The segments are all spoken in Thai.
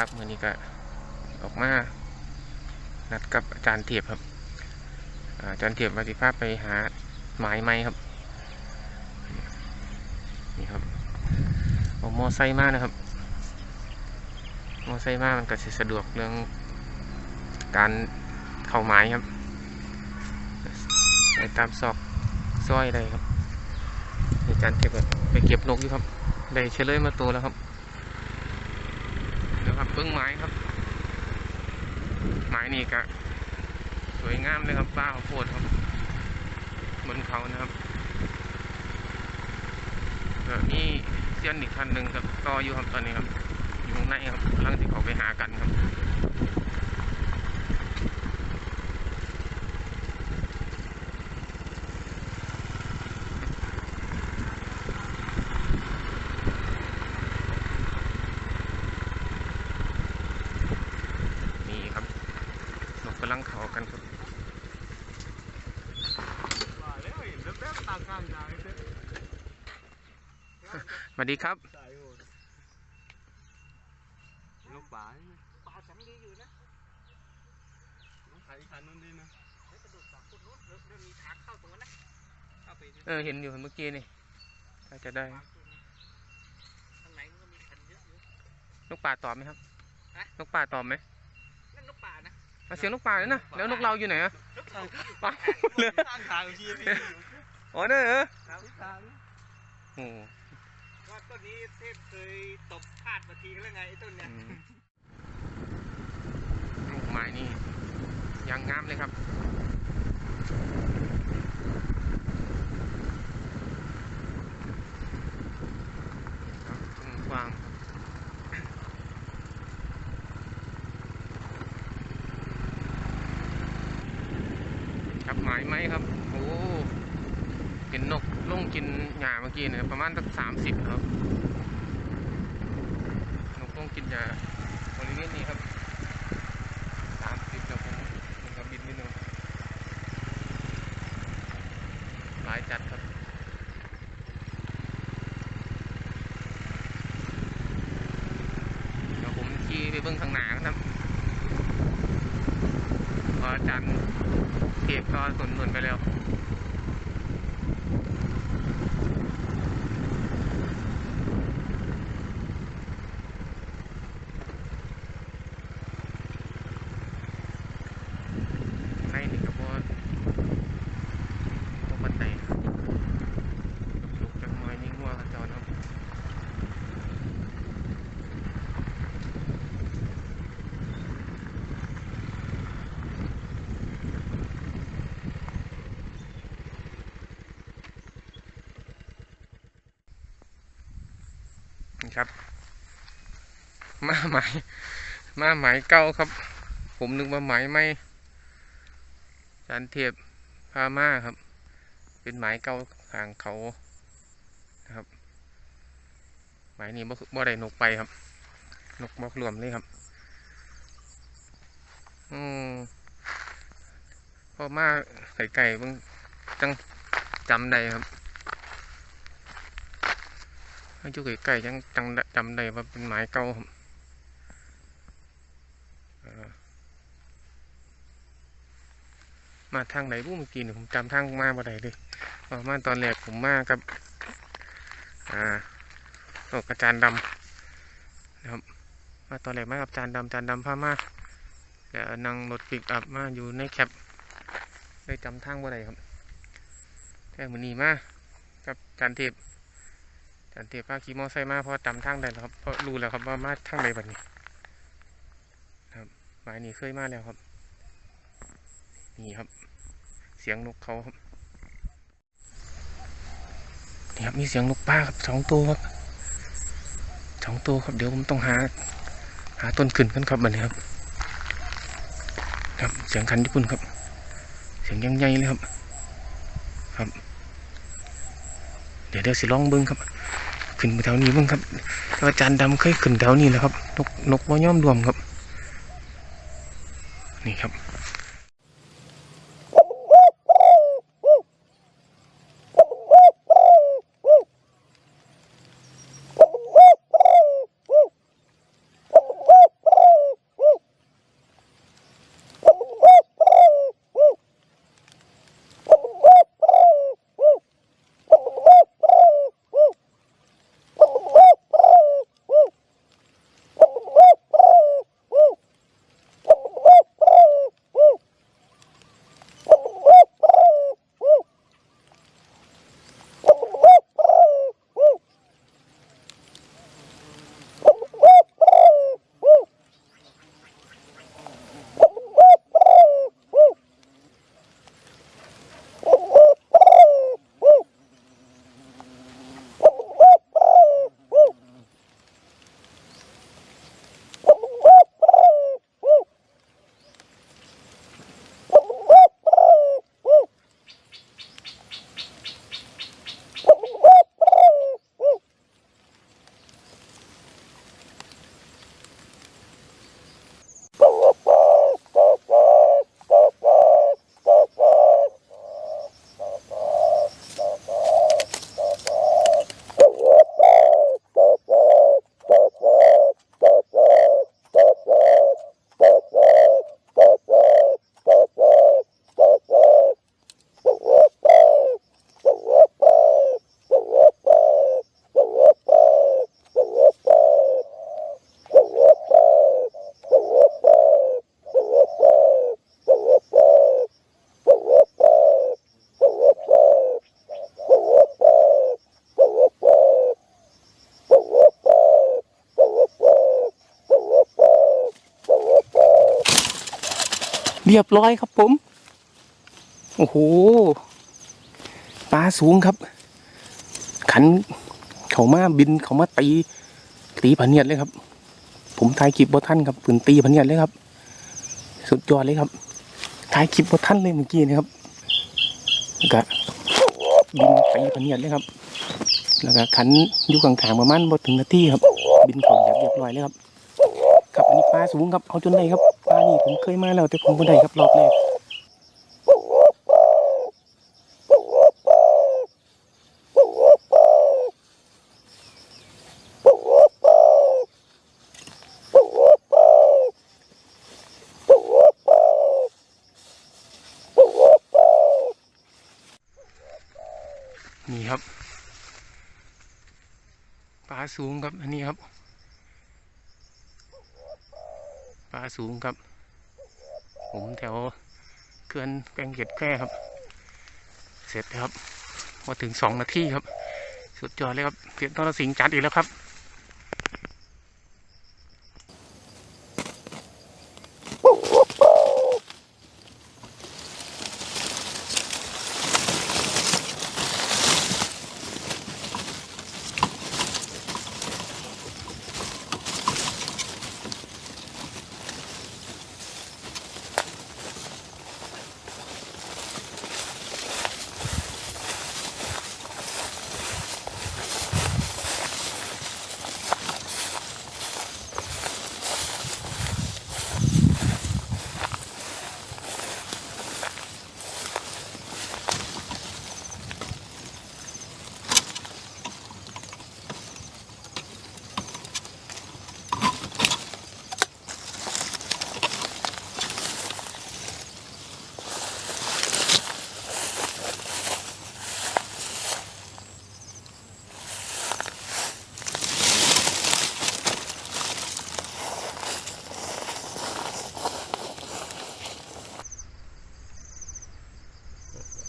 ครับมือนี้ก็ออกมานัดกับอาจารย์เทียบครับ อาจารย์เทียบวัติภาพไปหาหมายไม้ครับนี่ครับเอามอไซค์มานะครับ มอไซค์มามันก็สิสะดวกเรื่องการเข้าไม้ครับไปตามซอกซอยได้ครับอาจารย์เทียบแบบไปเก็บนกอยู่ครับ ได้เฉลยมาตัวแล้วครับ เบื้องไม้ครับ ไม้นี่ก็สวยงามเลยครับป้าข้าวโพดครับ บนเขานะครับแล้วนี่เสี้ยนอีกคันหนึ่งครับตออยู่ครับตอนนี้ครับ อยู่ข้างในครับกำลังที่เขาไปหากันครับ นี่ครับนกกำลังเขากันครับ ว่าแล้วเห็นแว๊บๆตามข้างทางเด้อ สวัสดีครับสายโหดลูกป่าป่าฉันดีอยู่นะต้องขายอีกคันนู้นดีนะเฮ้ยกระโดดสองคนนู้นเริ่มเริ่มมีทางเข้าตรงนั้นนะเข้าไปดิเออเห็นอยู่เมื่อกี้นี่ถ้าจะได้วางตรงนี้ข้างในมันก็มีคันเยอะอยู่นกป่าตอบไหมครับฮะนกป่าตอบไหมนั่นนกป่านะเอาเสียงนกป่าเลยนะแล้วนกเราอยู่ไหนอะนกเขาที่อยู่ป่าเลยข้างทางที่พี่อยู่อ๋อเนี่ยเหรอครับทางโอ้ว่า ต้นนี้เทพเคยตบพลาดมาทีแล้วไงไอ้ต้นเนี้ยลูกไม้นี่ยังงามเลยครับครับทุ่งกว้างครับหมายไหมครับ โอ้เห็นนกลงกินหญ้าเมื่อกี้เนี่ยประมาณสักสามสิบครับ กินหญ้าบริเวณนี้ครับสามสิบแล้วผมมันก็บินนิดนึงหลายจัดครับเดี๋ยวผมขี่ไปเบื้องข้างหน้าครับพออาจารย์เก็บก็สนหนุนไปแล้ว ในนี่ก็บ่บ่ปันใดลุกจักหน่อยนี่งัวเขาเจ้าเนาะนี่ ครับ มาหมมาหมเก่าครับ ผมนึกว่าหมไม่จานเทียบพามาครับ เป็นหมเก่าทางเขานะครับหมนี้บ่บ่ได้นกไปครับ นกบ่รวมเลยครับ อืมพอมาไก่ไก่เบิ่งจังจำได้ครับ มาอยู่ไก่ไก่จังจังจำได้ว่าเป็นหมายเก่ามาทางไหนบุ้เมื่อกี้เนี่ยผมจำทางมาบ่ได้เลยเพราะมาตอนแรกผมมากับอ่าโอ้อาจารย์ดำนะครับ มาตอนแรกมากับอาจารย์ดำอาจารย์ดำพามาเดี๋ยวนั่งรถปิกอัพมาอยู่ในแคปเลยจำทางบ่ได้ครับแต่มือนีมากับอาจารย์เทพ จารย์เทพพาขี่มอไซค์มาเพราะจำทางได้แล้วครับเพราะรู้แล้วครับว่ามาทางไหนบัดนี้ครับหมายนี้เคยมาแล้วครับ นี่ครับ เสียงนกเขาครับนี่ครับมีเสียงนกป้าครับสองตัวครับสองตัวครับเดี๋ยวผมต้องหา หาต้นขึ้นกันครับบันนี้ครับ ครับเสียงคันญี่ปุ่นครับ เสียงยังใหญ่เลยครับ ครับ เดี๋ยวเดี๋ยวสิลองเบิ้งครับ ขึ้นแถวนี้เบิ้งครับอาจารย์ดำเคยขึ้นแถวนี้แล้วครับ นกนกว่ย่อมรวมครับ นี่ครับ รียบร้อยครับผม โอ้โห ปลาสูงครับ ขันเขามาบินเขามาตีตีพันเนียดเลยครับ ผมถ่ายคลิปบท่านครับปืนตีพันเนียดเลยครับ สุดยอดเลยครับถ่ายคลิปบท่านเลยเมื่อกี้นะครับก็บินตีพันเนียดเลยครับ แล้วก็ขันอยู่กลางๆประมาณบ่ถึงนาทีครับ บินเขาแบบเรียบร้อยเลยครับ ครับอันนี้ปลาสูงครับเอาจนได้ครับ นี่ผมเคยมาแล้วแต่ผมไม่ได้ครับรอบแรกนี่ครับปลาสูงครับอันนี้ครับปลาสูงครับ ผมแถวเขื่อนแกงเก็ดแค่ครับ เสร็จครับพอถึงสองนาทีครับ สุดยอดเลยครับเสียงตอนสิงจัดอีกแล้วครับ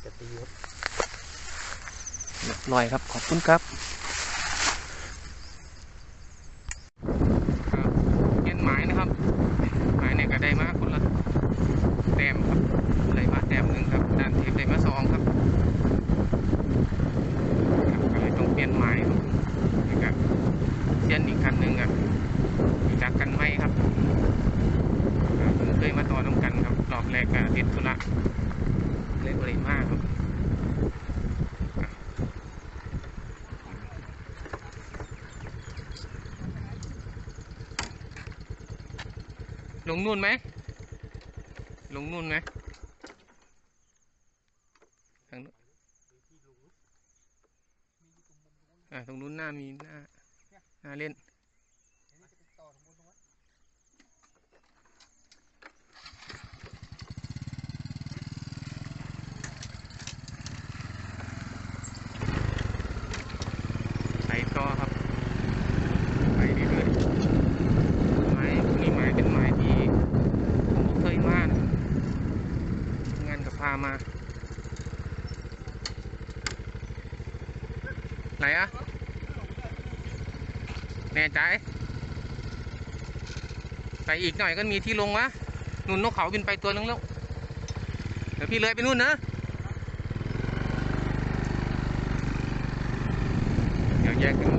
จะตีครับ เรียบร้อยครับ ขอบคุณครับครับเปลี่ยนหมายนะครับ หมายเนี่ยก็ได้มากนละแต้มครับได้มาแต้มหนึ่งครับด้านเทปได้มาสองครับครับก็เลยต้องเปลี่ยนหมายครับแล้วก็เปลี่ยนอีกคันหนึ่งอะจากกันไหมครับอ่าเพิ่งเคยมาต่อน้ำกันครับรอบแรกก็ติดธุระเลยบริมากครับ ล งนู่นไหมลงนู่นไหมทางนู้นอ่าตรงนู้นหน้ามีหน้าหน้าเล่น ไปต่อครับ ไปเรื่อยๆไม้พวกนี้ไม้เป็นไม้ที่ผมเคยมานะงานกับพามา ไหนอะแน่ใจ ไปอีกหน่อยก็มีที่ลงวะนุ่นนกเขาบินไปตัวนึงแล้ว เดี๋ยวพี่เลยไปนู่นนะเดี๋ยวแยกกัน